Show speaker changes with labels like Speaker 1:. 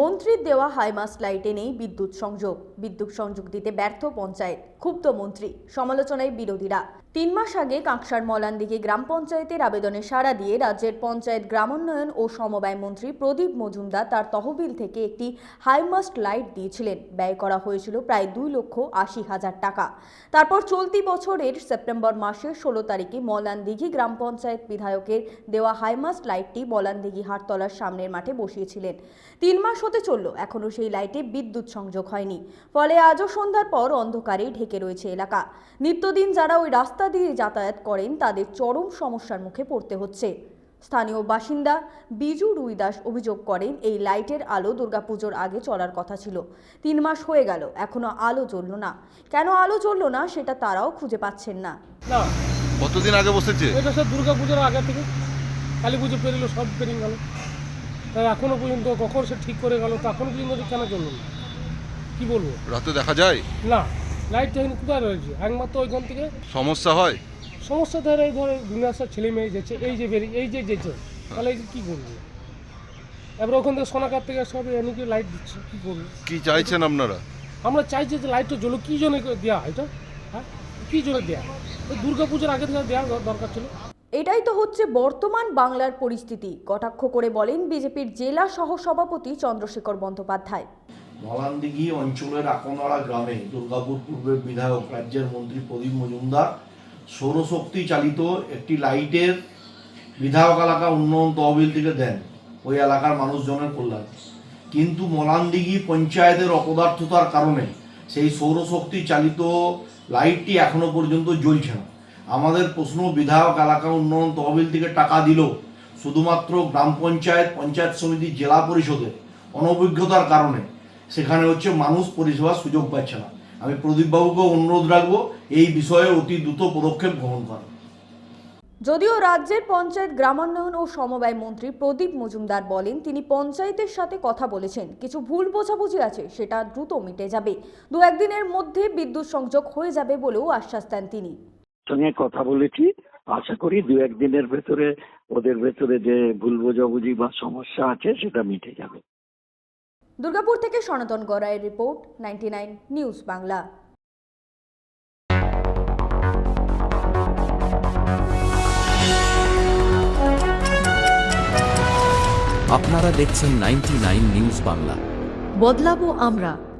Speaker 1: মন্ত্রীর দেওয়া হাইমাস লাইটে নেই বিদ্যুৎ সংযোগ। বিদ্যুৎ সংযোগ দিতে ব্যর্থ পঞ্চায়েত, ক্ষুব্ধ মন্ত্রী, সমালোচনায় বিরোধীরা। তিন মাস আগে কাঁকসার মলানদিঘি গ্রাম পঞ্চায়েতের আবেদনে সাড়া দিয়ে রাজ্যের পঞ্চায়েত গ্রামোন্নয়ন ও সমবায় মন্ত্রী প্রদীপ মজুমদার তার তহবিল থেকে একটি হাইমাস্ট লাইট দিয়েছিলেন। ব্যয় করা হয়েছিল প্রায় দুই লক্ষ আশি হাজার টাকা। তারপর চলতি বছরের সেপ্টেম্বর মাসের ষোলো তারিখে মলানদিঘি গ্রাম পঞ্চায়েত বিধায়কের দেওয়া হাইমাস্ট লাইটটি মলানদিঘি হাটতলার সামনের মাঠে বসিয়েছিলেন। তিন মাস হতে চলল। এখনও সেই লাইটে বিদ্যুৎ সংযোগ হয়নি। ফলে আজও সন্ধ্যার পর অন্ধকারেই ঢেকে রয়েছে এলাকা। নিত্যদিন যারা ওই রাস্তা দিয়ে যাতায়াত করেন তাদের চরম সমস্যার মুখে পড়তে হচ্ছে। স্থানীয় বাসিন্দা বিজু রুইদাস অভিযোগ করেন এই লাইটের আলো দুর্গাপুজোর আগে চলার কথা ছিল। তিন মাস হয়ে গেল এখনও আলো জ্বলল না। কেন আলো জ্বলল না সেটা তারাও খুঁজে পাচ্ছেন না।
Speaker 2: না।
Speaker 3: কতদিন আগে বসেছে?
Speaker 2: এটা সব দুর্গা পুজোর আগে থেকে। কালী পুজো পেরিয়ে সব পেরিয়ে গেল। তাই এখনও পর্যন্ত কখন সে ঠিক করে গেল তখন পর্যন্ত কেন চলল না? কী বলব?
Speaker 3: রাতে দেখা যায়?
Speaker 2: না লাইটটা এখানে কোথায় রয়েছে? একমাত্র ওইখান থেকে
Speaker 3: সমস্যা হয়?
Speaker 2: সমস্যা ধরে এই ধরে দুনিয়ার ছেলে মেয়ে যেছে এই যে বেরিয়ে এই যে যেছে তাহলে এই যে কী করব? এবার ওখান থেকে সোনাকার থেকে সব এনেকে লাইট দিচ্ছে কী করব?
Speaker 3: কি চাইছেন আপনারা?
Speaker 2: আমরা চাইছি যে লাইটটা জ্বলো কী জন্য দেওয়া এটা? হ্যাঁ? কী জন্য দেওয়া ওই দুর্গা পুজোর আগে থেকে দেওয়া দরকার ছিল।
Speaker 1: এটাই তো হচ্ছে বর্তমান বাংলার পরিস্থিতি। কটাক্ষ করে বলেন বিজেপির জেলা সহ সভাপতি চন্দ্রশেখর বন্দ্যোপাধ্যায়।
Speaker 4: মলানদিঘি অঞ্চলের আকনড়া গ্রামে দুর্গাপুর পূর্বের বিধায়ক রাজ্যের মন্ত্রী প্রদীপ মজুমদার সৌরশক্তি চালিত একটি লাইটের বিধায়ক এলাকা উন্নয়ন তহবিল থেকে দেন। ওই এলাকার মানুষজনের কল্যাণ। কিন্তু মলানদিঘি পঞ্চায়েতের অপদার্থতার কারণে সেই সৌরশক্তি চালিত লাইটটি এখনও পর্যন্ত জ্বলছে না। আমাদের প্রশ্ন বিধায়ক এলাকা উন্নয়ন তহবিল থেকে টাকা দিল শুধুমাত্র গ্রাম পঞ্চায়েত পঞ্চায়েত সমিতি, জেলা পরিষদের অনভিজ্ঞতার কারণে। সেখানে হচ্ছে মানুষ পরিষেবার সুযোগ পাচ্ছে না। আমি প্রদীপবাবুকে অনুরোধ রাখব, এই বিষয়ে অতি দ্রুত পদক্ষেপ গ্রহণ করা
Speaker 1: যদিও রাজ্যের পঞ্চায়েত, গ্রামোন্নয়ন ও সমবায় মন্ত্রী প্রদীপ মজুমদার বলেন, তিনি পঞ্চায়েতের সাথে কথা বলেছেন। কিছু ভুল বোঝাবুঝি আছে, সেটা দ্রুত মিটে যাবে। দু একদিনের মধ্যে বিদ্যুৎ সংযোগ হয়ে যাবে বলেও আশ্বাস দেন তিনি।
Speaker 5: সঙ্গে কথা বলেছি। আশা করি দু একদিনের ভেতরে ওদের ভেতরে যে ভুল বোঝাবুঝি বা সমস্যা আছে সেটা মিটে যাবে।
Speaker 1: দুর্গাপুর থেকে সনাতন গড়াইয়ের রিপোর্ট নাইনটি নিউজ বাংলা।
Speaker 6: আপনারা দেখছেন নাইনটি নিউজ বাংলা।
Speaker 7: বদলাবো আমরা।